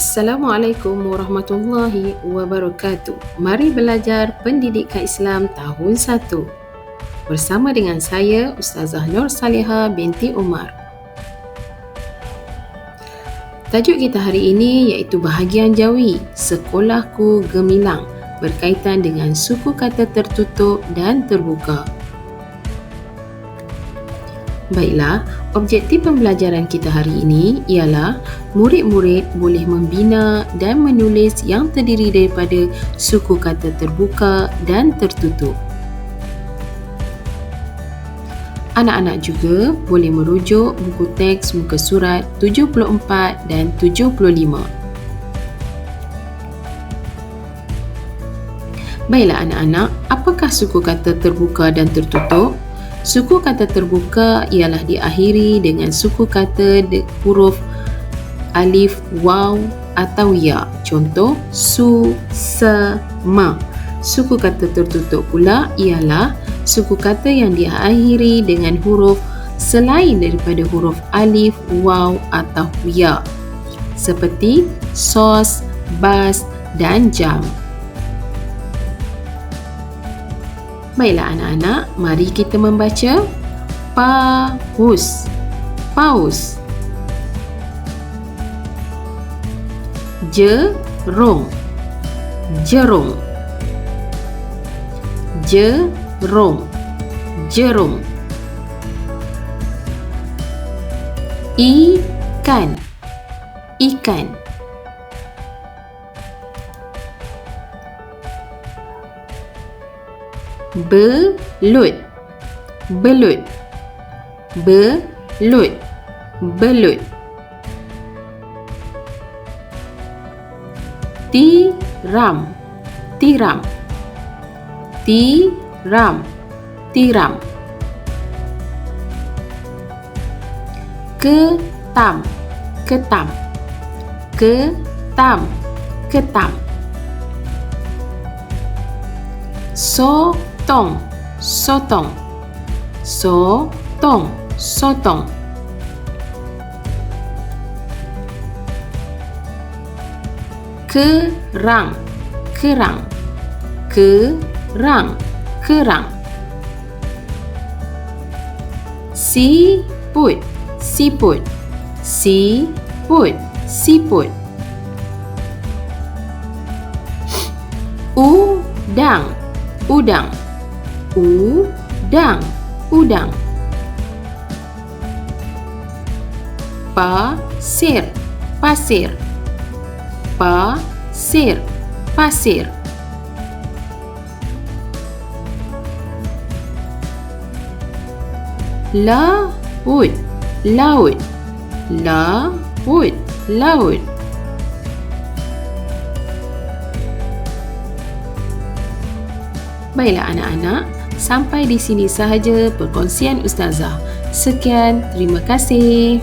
Assalamualaikum warahmatullahi wabarakatuh. Mari belajar Pendidikan Islam tahun 1. Bersama dengan saya Ustazah Nur Saliha binti Umar. Tajuk kita hari ini iaitu bahagian Jawi, Sekolahku Gemilang berkaitan dengan suku kata tertutup dan terbuka. Baiklah, objektif pembelajaran kita hari ini ialah murid-murid boleh membina dan menulis yang terdiri daripada suku kata terbuka dan tertutup. Anak-anak juga boleh merujuk buku teks muka surat 74 dan 75. Baiklah anak-anak, apakah suku kata terbuka dan tertutup? Suku kata terbuka ialah diakhiri dengan suku kata de huruf alif, waw atau ya. Contoh, su, se, ma. Suku kata tertutup pula ialah suku kata yang diakhiri dengan huruf selain daripada huruf alif, waw atau ya. Seperti sos, bas dan jam. Baiklah anak-anak, mari kita membaca paus. Paus. Jerung. Jerung. Jerung. Jerung. Ikan. Ikan. Belut. Belut. Belut. Belut. Tiram. Tiram. Tiram. Tiram. Ketam. Ketam. Ketam. Ketam. So sotong. Sotong. Sotong. Sotong. Kerang. Kerang. Kerang. Kerang. Siput. Siput. Siput. Siput. Udang. Udang udang. Udang. Pasir. Pasir. Pasir. Pasir. Laut. Laut. Laut. Laut. Baiklah anak-anak, Sampai di sini sahaja perkongsian Ustazah. Sekian, terima kasih.